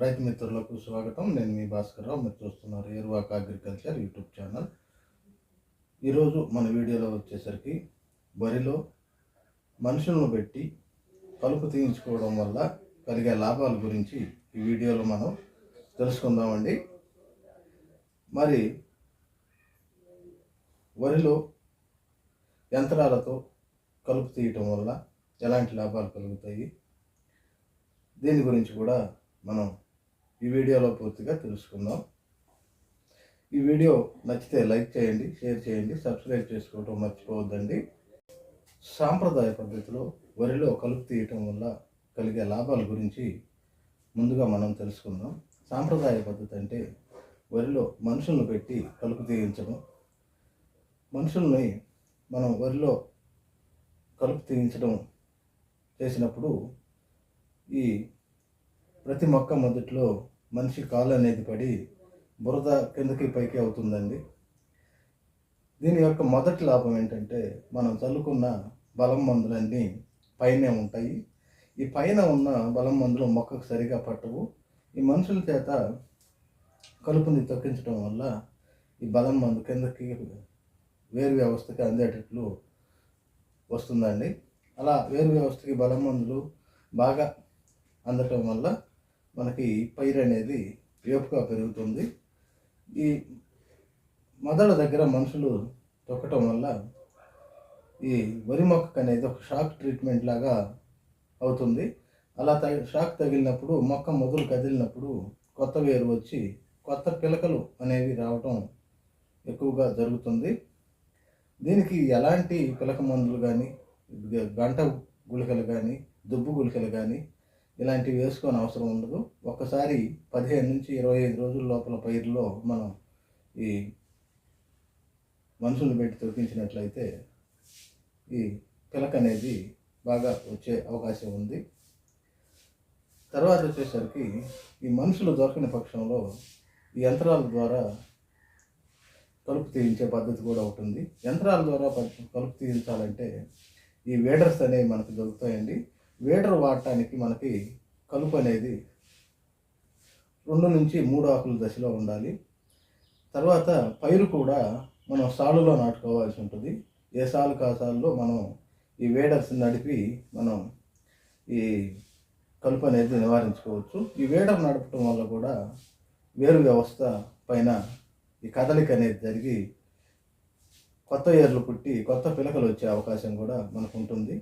రైతు మిత్రులకు స్వాగతం. నేను మీ భాస్కర్రావు మీరు చూస్తున్నారు ఏర్వాక అగ్రికల్చర్ యూట్యూబ్ ఛానల్. ఈరోజు మన వీడియోలో వచ్చేసరికి వరిలో మనుషులను పెట్టి కలుపు తీయించుకోవడం వల్ల కలిగే లాభాల గురించి ఈ వీడియోలో మనం తెలుసుకుందామండి. మరి వరిలో యంత్రాలతో కలుపు తీయటం వల్ల ఎలాంటి లాభాలు కలుగుతాయి? దీని గురించి కూడా మనం ఈ వీడియోలో పూర్తిగా తెలుసుకుందాం. ఈ వీడియో నచ్చితే లైక్ చేయండి షేర్ చేయండి సబ్స్క్రైబ్ చేసుకోవటం మర్చిపోవద్దండి. సాంప్రదాయ పద్ధతిలో వరిలో కలుపు తీయటం వల్ల కలిగే లాభాల గురించి ముందుగా మనం తెలుసుకుందాం. సాంప్రదాయ పద్ధతి అంటే వరిలో మనుషులను పెట్టి కలుపు తీయించడం. మనుషుల్ని మనం వరిలో కలుపు తీయించడం చేసినప్పుడు ఈ ప్రతి మొక్క మొదట్లో మనిషి కాలు అనేది పడి బురద కిందకి పైకి అవుతుందండి. దీని యొక్క మొదటి లాభం ఏంటంటే మనం చల్లుకున్న బలం మందులన్నీ పైనే ఉంటాయి. ఈ పైన ఉన్న బలం మందులు మొక్కకు సరిగా పట్టవు. ఈ మనుషుల చేత కలుపుని తొక్కించడం వల్ల ఈ బలం మందు కిందకి వేరు వ్యవస్థకి అందేటట్లు వస్తుందండి. అలా వేరు వ్యవస్థకి బలం మందులు బాగా అందటం వల్ల మనకి పైరు అనేది వేపుగా పెరుగుతుంది. ఈ మొదల దగ్గర మనుషులు తొక్కటం వల్ల ఈ వరి మొక్కకు అనేది ఒక షాక్ ట్రీట్మెంట్ లాగా అవుతుంది. అలా తగి షాక్ తగిలినప్పుడు మొక్క మొదలు కదిలినప్పుడు కొత్త వేరు వచ్చి కొత్త పిలకలు అనేవి రావటం ఎక్కువగా జరుగుతుంది. దీనికి ఎలాంటి పిలక మందులు కానీ గంట గుళికలు కానీ దుబ్బు గుళికలు కానీ ఇలాంటివి వేసుకొని అవసరం ఉండదు. ఒక్కసారి పదిహేను నుంచి ఇరవై ఐదు రోజుల లోపల పైరులో మనం ఈ మనుషులు పెట్టి తొక్కించినట్లయితే ఈ పిలక అనేది బాగా వచ్చే అవకాశం ఉంది. తర్వాత వచ్చేసరికి ఈ మనుషులు దొరకని పక్షంలో ఈ యంత్రాల ద్వారా కలుపు తీయించే పద్ధతి కూడా ఉంటుంది యంత్రాల ద్వారా కలుపు తీయించాలంటే ఈ వేడర్స్ అనేవి మనకు దొరుకుతాయండి. వేడర్ వాడటానికి మనకి కలుపు అనేది రెండు నుంచి మూడు ఆకుల దశలో ఉండాలి. తర్వాత పైరు కూడా మనం సాలులో నాటుకోవాల్సి ఉంటుంది. ఏ సాలు కాసాల్లో మనం ఈ వేడర్స్ నడిపి మనం ఈ కలుపు అనేది నివారించుకోవచ్చు. ఈ వేడర్ నడపటం వల్ల కూడా వేరు వ్యవస్థ పైన ఈ కదలిక అనేది జరిగి కొత్త ఏర్లు పుట్టి కొత్త పిలకలు వచ్చే అవకాశం కూడా మనకు ఉంటుంది.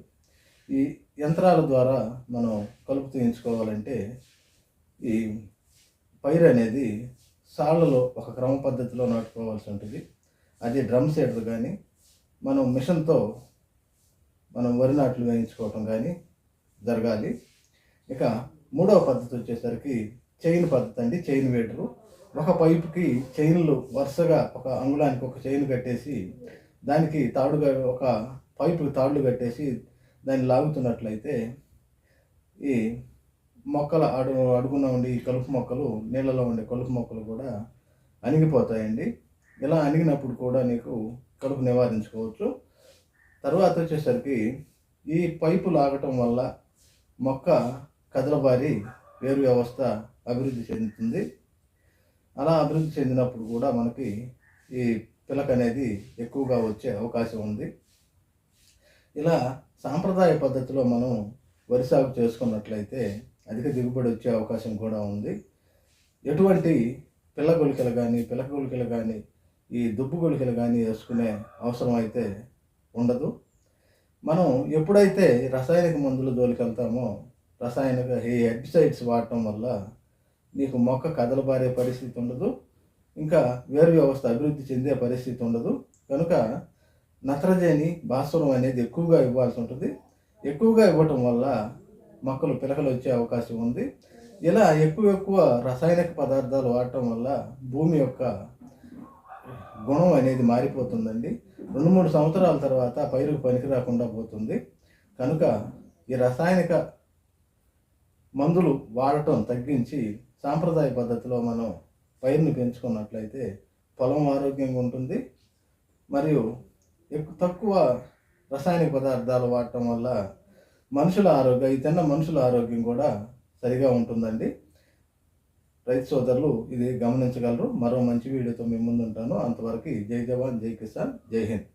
ఈ యంత్రాల ద్వారా మనం కలుపు తీయించుకోవాలంటే ఈ పైరు అనేది సాళ్ళలో ఒక క్రమ పద్ధతిలో నాటుకోవాల్సి ఉంటుంది. అది డ్రమ్ సీడర్ కానీ మనం మిషన్తో మనం వరి నాట్లు వేయించుకోవటం కానీ జరగాలి. ఇక మూడవ పద్ధతి వచ్చేసరికి చైన్ పద్ధతి అండి చైన్ వేటరు ఒక పైపుకి చైన్లు వరుసగా ఒక అంగుళానికి ఒక చైన్ కట్టేసి దానికి తాడుగా ఒక పైపుకి తాళ్ళు కట్టేసి దాన్ని లాగుతున్నట్లయితే ఈ మొక్కల అడుగు అడుగున ఉండి ఈ కలుపు మొక్కలు నీళ్ళలో ఉండే కలుపు మొక్కలు కూడా అణిగిపోతాయండి. ఇలా అణిగినప్పుడు కూడా నీకు కలుపు నివారించుకోవచ్చు. తర్వాత వచ్చేసరికి ఈ పైపు లాగటం వల్ల మొక్క కదలబారి వేరు వ్యవస్థ అభివృద్ధి చెందుతుంది. అలా అభివృద్ధి చెందినప్పుడు కూడా మనకి ఈ పిలక అనేది ఎక్కువగా వచ్చే అవకాశం ఉంది. ఇలా సాంప్రదాయ పద్ధతిలో మనం వరి సాగు చేసుకున్నట్లయితే అధిక దిగుబడి వచ్చే అవకాశం కూడా ఉంది. ఎటువంటి పిల్ల గుళికలు కానీ పిలక గుళికలు కానీ ఈ దుబ్బు గుళికలు కానీ వేసుకునే అవసరం అయితే ఉండదు. మనం ఎప్పుడైతే రసాయనిక మందులు దోలికెళ్తామో రసాయనిక ఈ హెర్బిసైడ్స్ వాడటం వల్ల నీకు మొక్క కదలబారే పరిస్థితి ఉండదు. ఇంకా వేరు వ్యవస్థ అభివృద్ధి చెందే పరిస్థితి ఉండదు. కనుక నత్రజని భాస్వరం అనేది ఎక్కువగా ఇవ్వాల్సి ఉంటుంది. ఎక్కువగా ఇవ్వటం వల్ల మొక్కలు పిలకలు వచ్చే అవకాశం ఉంది. ఇలా ఎక్కువ ఎక్కువ రసాయనిక పదార్థాలు వాడటం వల్ల భూమి యొక్క గుణం అనేది మారిపోతుందండి. రెండు మూడు సంవత్సరాల తర్వాత పైరుకు పనికి రాకుండా పోతుంది. కనుక ఈ రసాయనిక మందులు వాడటం తగ్గించి సాంప్రదాయ పద్ధతిలో మనం పైరుని పెంచుకున్నట్లయితే పొలం ఆరోగ్యంగా ఉంటుంది. మరియు ఎక్కువ తక్కువ రసాయనిక పదార్థాలు వాడటం వల్ల మనుషుల ఆరోగ్యం ఈ తిన్న మనుషుల ఆరోగ్యం కూడా సరిగా ఉంటుందండి. రైతు సోదరులు ఇది గమనించగలరు. మరో మంచి వీడియోతో మేము ముందు ఉంటాను అంతవరకు జై జవాన్ జై కిసాన్ జై హింద్.